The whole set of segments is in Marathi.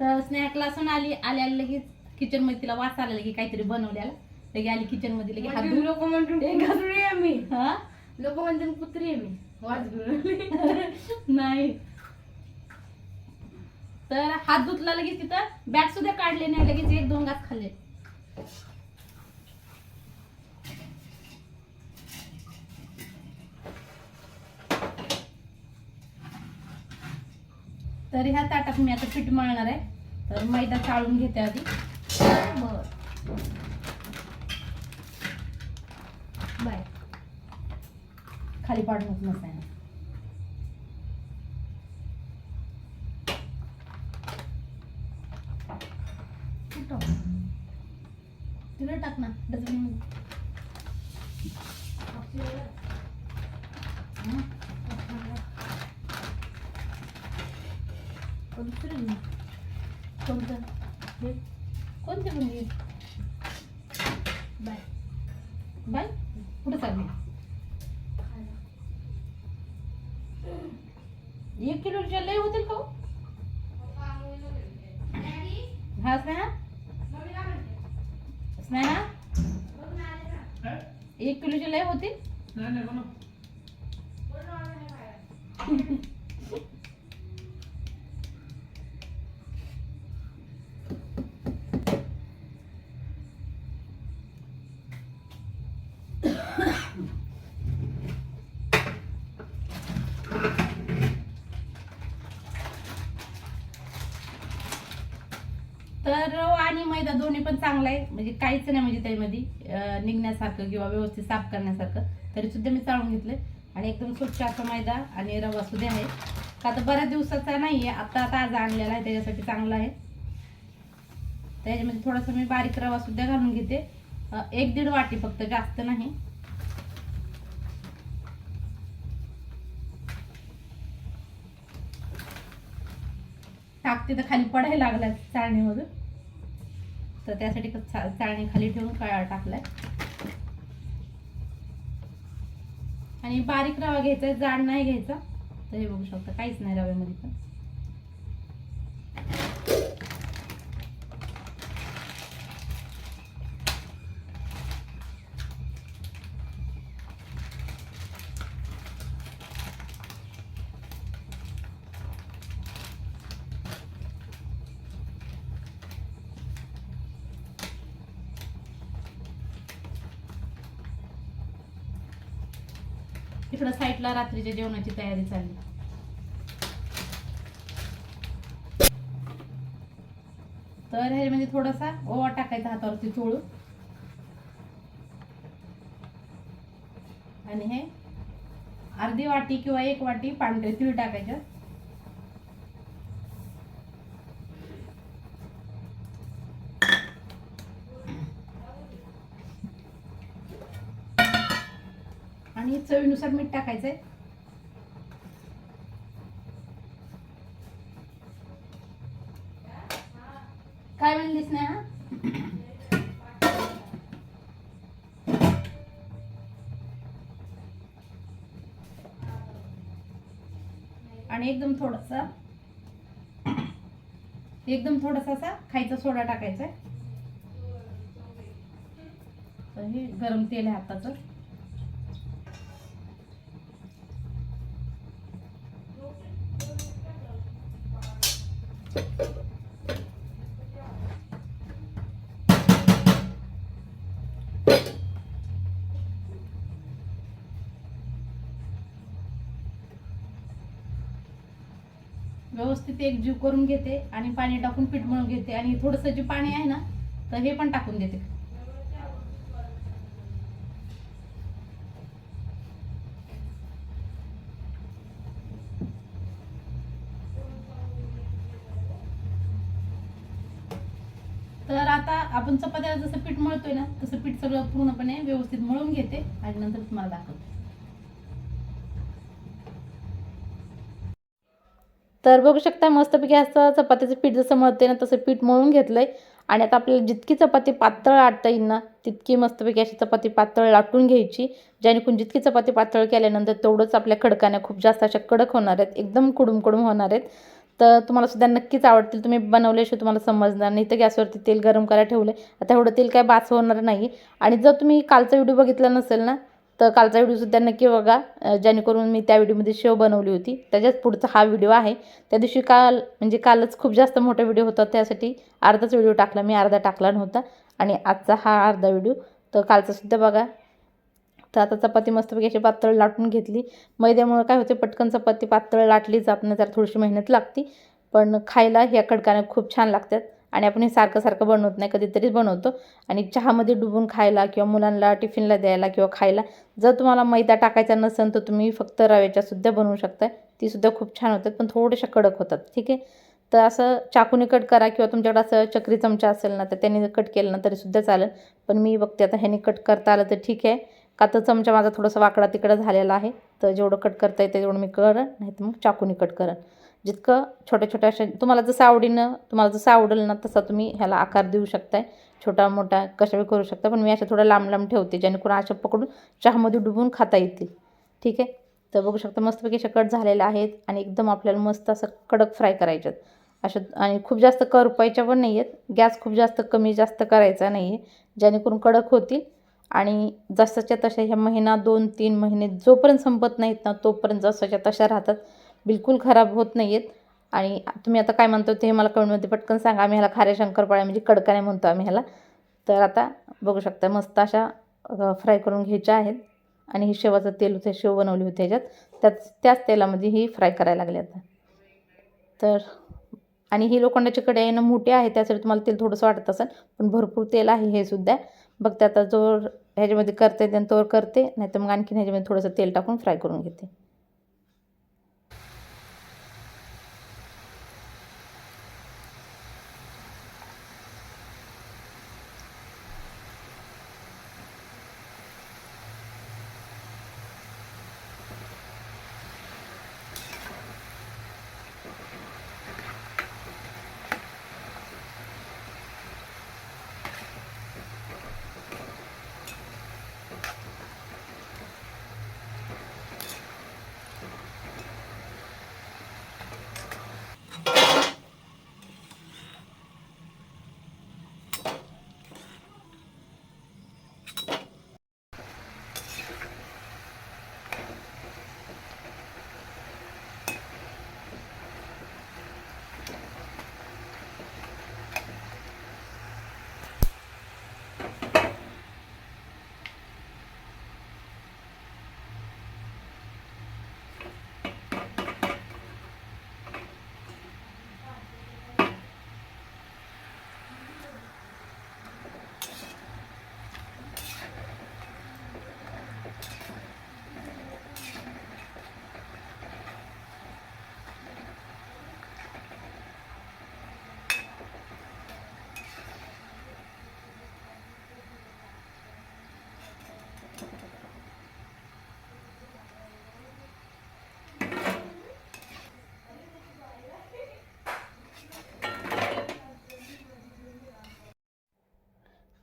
तर स्नेहा क्लासून आली आल्या लगेच किचनमध्ये तिला वास आला लगे काहीतरी बनवल्याला. लगे आली किचनमध्ये लगे हात धुवून. लोक म्हणतील कुत्री आहे मी. हा? लोक म्हणतील कुत्री आहे मी. वाज घेऊन नाही. तर हात धुतला लगेच तिथं. बॅग सुद्धा काढले नाही लगेच एक दोन घास खाल्ले. तर ह्या ताटात मी आता पीठ मळणार आहे. तर मैदा चाळून घेते आधी. बर. बाय. खाली पाडूनच नसायला कोणतं कोणतं हे कोणते म्हणजे बाय बाय कुठं चालली एक किलोच्या लय होतील का हो? हा स्नेहा स्नेहा एक किलोचे लय होतील मैदा दोन्ही पण चांगला आहे. म्हणजे काहीच नाही म्हणजे त्यामध्ये निघण्यासारखं किंवा व्यवस्थित साफ करण्यासारखं. तरी सुद्धा मी चाळून घेतलं आणि एकदम स्वच्छ असा मैदा आणि रवा सुद्धा आहे. का आता बऱ्याच दिवसाचा नाही आहे आता आता आज आणलेला आहे. त्याच्यासाठी चांगला आहे. त्याच्यामध्ये थोडासा मी बारीक रवा सुद्धा घालून घेते. एक दीड वाटी फक्त जास्त नाही. टाकते तर खाली पडायला लागला चाळणीमधून. तर त्यासाठी चाळणी खाली ठेवून काळा टाकलाय. आणि बारीक रवा घ्यायचा जाड नाही घ्यायचा. तर हे बघू शकता काहीच नाही रव्यामध्ये पण. इकडं साईडला रात्रीच्या जेवणाची तयारी चालली. तर ह्याच्यामध्ये म्हणजे थोडासा ओवा टाकायचा हातावरती चोळून. आणि हे अर्धी वाटी किंवा एक वाटी पांढरे तीळ टाकायचं. आणि चवीनुसार मीठ टाकायचंय. काय म्हणलीस ना आणि एकदम थोडासा एकदम थोडासा असा खायचा सोडा टाकायचा आहे हे गरम तेल आहे हाताचं व्यवस्थित एकजीव करून घेते आणि पाणी टाकून पीठ मळून घेते. आणि थोडंसं जे पाणी आहे ना तर हे पण टाकून देते. आपण चपात्याला जसं पीठ मळतोय ना तसं पीठ सगळं पूर्णपणे व्यवस्थित मळून घेते आणि नंतर तुम्हाला दाखवते. तर बघू शकता मस्तपैकी असं चपातीचं पीठ जसं मळते ना तसं पीठ मळून घेतलंय. आणि आता आपल्याला जितकी चपाती पातळ लाटता येईल ना तितकी मस्तपैकी अशी चपाती पातळ लाटून घ्यायची. जेणेकरून जितकी चपाती पातळ केल्यानंतर तेवढंच आपल्या खडकाने खूप जास्त अशा कडक होणार आहेत एकदम कुडूम कुडूम होणार आहेत. तर तुम्हाला सुद्धा नक्कीच आवडतील. तुम्ही बनवल्याशिवाय तुम्हाला समजणार नाही. तर गॅसवरती तेल गरम करायला ठेवलं आता एवढं तेल काय बास होणार नाही. आणि जर तुम्ही कालचा व्हिडिओ बघितला नसेल ना तर कालचा व्हिडिओसुद्धा नक्की बघा. जेणेकरून मी त्या व्हिडिओमध्ये शेव बनवली होती. त्याच्याच पुढचा हा व्हिडिओ आहे. त्या दिवशी काल म्हणजे कालच खूप जास्त मोठा व्हिडिओ होता. त्यासाठी अर्धाच व्हिडिओ टाकला. मी अर्धा टाकला नव्हता. आणि आजचा हा अर्धा व्हिडिओ. तर कालचासुद्धा बघा. तर आता चपाती मस्तपैकी अशी पातळ लाटून घेतली. मैद्यामुळे काय होते पटकन चपाती पातळ लाटली जात नाही जरा थोडीशी मेहनत लागते. पण खायला ह्या कडकाने खूप छान लागतात. आणि आपण हे सारखं सारखं बनवत नाही कधीतरीच बनवतो. आणि चहामध्ये डुबून खायला किंवा मुलांना टिफिनला द्यायला किंवा खायला जर तुम्हाला मैदा टाकायचा नसेल तर तुम्ही फक्त रव्याच्यासुद्धा बनवू शकता तीसुद्धा खूप छान होतात पण थोडेशा कडक होतात. ठीक आहे? तर असं चाकूने कट करा किंवा तुमच्याकडे असं चक्री चमचा असेल ना तर त्याने कट केलं ना तरीसुद्धा चालेल. पण मी बघते आता ह्याने कट करता आलं तर ठीक आहे. का तर चमचा माझा थोडासा वाकडा तिकडं झालेला आहे. तर जेवढं कट करता येतं तेवढं मी करेन नाही तर मग चाकूने कट करेन. जितकं छोट्या छोट्या अशा तुम्हाला जसं आवडीनं तुम्हाला जसं आवडेल ना तसा तुम्ही ह्याला आकार देऊ शकताय. छोटा मोठा कशाही करू शकता पण मी अशा थोडा लांब लांब ठेवते जेणेकरून अशा पकडून चहामध्ये डुबून खाता येतील. ठीक आहे? तर बघू शकता मस्तपैकी अशा कट झालेल्या आहेत आणि एकदम आपल्याला मस्त असं कडक फ्राय करायच्यात. अशा आणि खूप जास्त करपायच्या पण नाही आहेत गॅस खूप जास्त कमी जास्त करायचा नाही आहे जेणेकरून कडक होतील. आणि जसाच्या तशा ह्या महिना दोन तीन महिने जोपर्यंत संपत नाहीत ना तोपर्यंत जसाच्या तशा राहतात. बिलकुल खराब होत नाही आहेत आणि तुम्ही आता काय म्हणतो ते मला कमेंटमध्ये पटकन सांगा. आम्ही ह्याला खाऱ्या शंकरपाळ्या म्हणजे कडकाने म्हणतो आम्ही ह्याला. तर आता बघू शकता मस्त अशा फ्राय करून घ्यायच्या आहेत. आणि हे शेवाचं तेल होते शेव बनवली होती ह्याच्यात. त्याच त्याच तेलामध्ये ही फ्राय करायला लागली आता. तर आणि ही लोखंडाची कढई आहे ना मोठी आहे त्यासाठी तुम्हाला तेल थोडंसं वाटत असेल पण भरपूर तेल आहे हे सुद्धा. बघते आता जोर ह्याच्यामध्ये करते आणि तोवर करते नाही तर मग आणखीन ह्याच्यामध्ये थोडंसं तेल टाकून फ्राय करून घेते.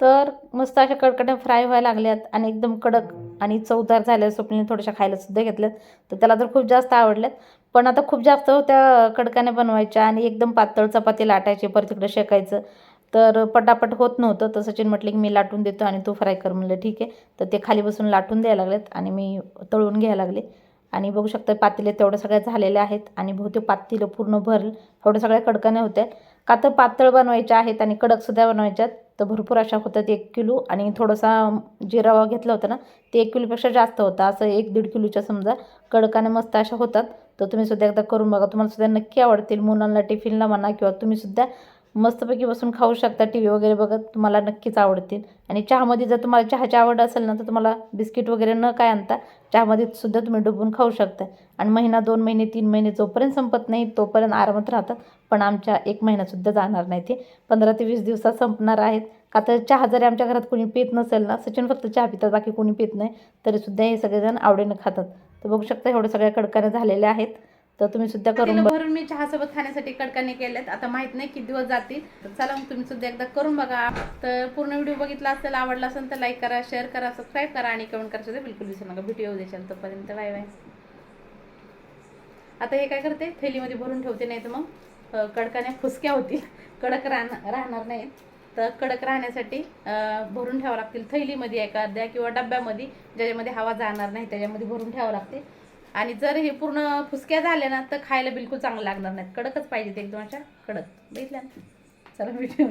तर मस्त अशा कडकड्या फ्राय व्हायला लागल्यात आणि एकदम कडक आणि चवदार झाल्या स्वप्नीने थोड्याशा खायला सुद्धा घेतल्यात. तर त्याला तर खूप जास्त आवडल्यात. पण आता खूप जास्त त्या कडकाने बनवायच्या आणि एकदम पातळ चपाती लाटायची परत तिकडे शेकायचं. तर पटापट होत नव्हतं. तर सचिन म्हटलं की मी लाटून देतो आणि तू फ्राय कर म्हणलं ठीक आहे. तर ते खाली बसून लाटून द्यायला लागलेत आणि मी तळून घ्यायला लागले. आणि बघू शकता पातेले तेवढ्या सगळ्या झालेल्या आहेत आणि बहुतेक पातेलं पूर्ण भरल. एवढ्या सगळ्या कडकाने होत्या. का तर पातळ बनवायच्या आहेत आणि कडकसुद्धा बनवायच्यात. तर भरपूर अशा होतात एक किलो. आणि थोडासा जे रवा घेतला होता ना ते एक किलोपेक्षा जास्त होता. असं एक दीड किलोच्या समजा कडकाने मस्त अशा होतात. तर तुम्ही सुद्धा एकदा करून बघा. तुम्हाला सुद्धा नक्की आवडतील. मुलांना टिफिनला म्हणा किंवा तुम्ही सुद्धा मस्तपैकी बसून खाऊ शकता. टी व्ही वगैरे बघत तुम्हाला नक्कीच आवडतील. आणि चहामध्ये जर तुम्हाला चहाची आवड असेल ना तर तुम्हाला बिस्किट वगैरे न काय आणता चहामध्ये सुद्धा तुम्ही डुबून खाऊ शकता. आणि महिना दोन महिने तीन महिने जोपर्यंत संपत नाही तोपर्यंत आरामात राहतात पण आमच्या एक महिनासुद्धा जाणार नाही ते. पंधरा ते वीस दिवसात संपणार आहेत. का तर चहा जरी आमच्या घरात कोणी पित नसेल ना सचिन फक्त चहा पितात बाकी कोणी पित नाही. तरीसुद्धा हे सगळेजण आवडीनं खातात. तर बघू शकता एवढं सगळ्या कडकाने झालेल्या आहेत. तर तुम्ही सुद्धा करून. भरून मी चहासोबत खाण्यासाठी कडकाने केलेत. आता माहीत नाही किती दिवस जातील. तर चला मग तुम्ही सुद्धा एकदा करून बघा. तर पूर्ण व्हिडिओ बघितला असेल आवडला असेल तर लाईक करा शेअर करा सबस्क्राईब करा आणि कमेंट करा सुद्धा बिलकुल विसरू नका. व्हिडिओ देशाल तोपर्यंत. बाय बाय आता हे काय करते? थैलीमध्ये भरून ठेवते नाही तर मग कडकाने फुसक्या होतील. कडक राहण राहणार नाहीत. तर कडक राहण्यासाठी भरून ठेवावं लागतील. थैलीमध्ये एखाद्या किंवा डब्यामध्ये ज्याच्यामध्ये हवा जाणार नाही त्याच्यामध्ये भरून ठेवावं लागते आणि जर हे पूर्ण फुसक्या झाल्या ना तर खायला बिलकुल चांगलं लागणार नाहीत. कडकच पाहिजे ते एकदम अशा. कडक. बघितल्या ना? चला व्हिडिओ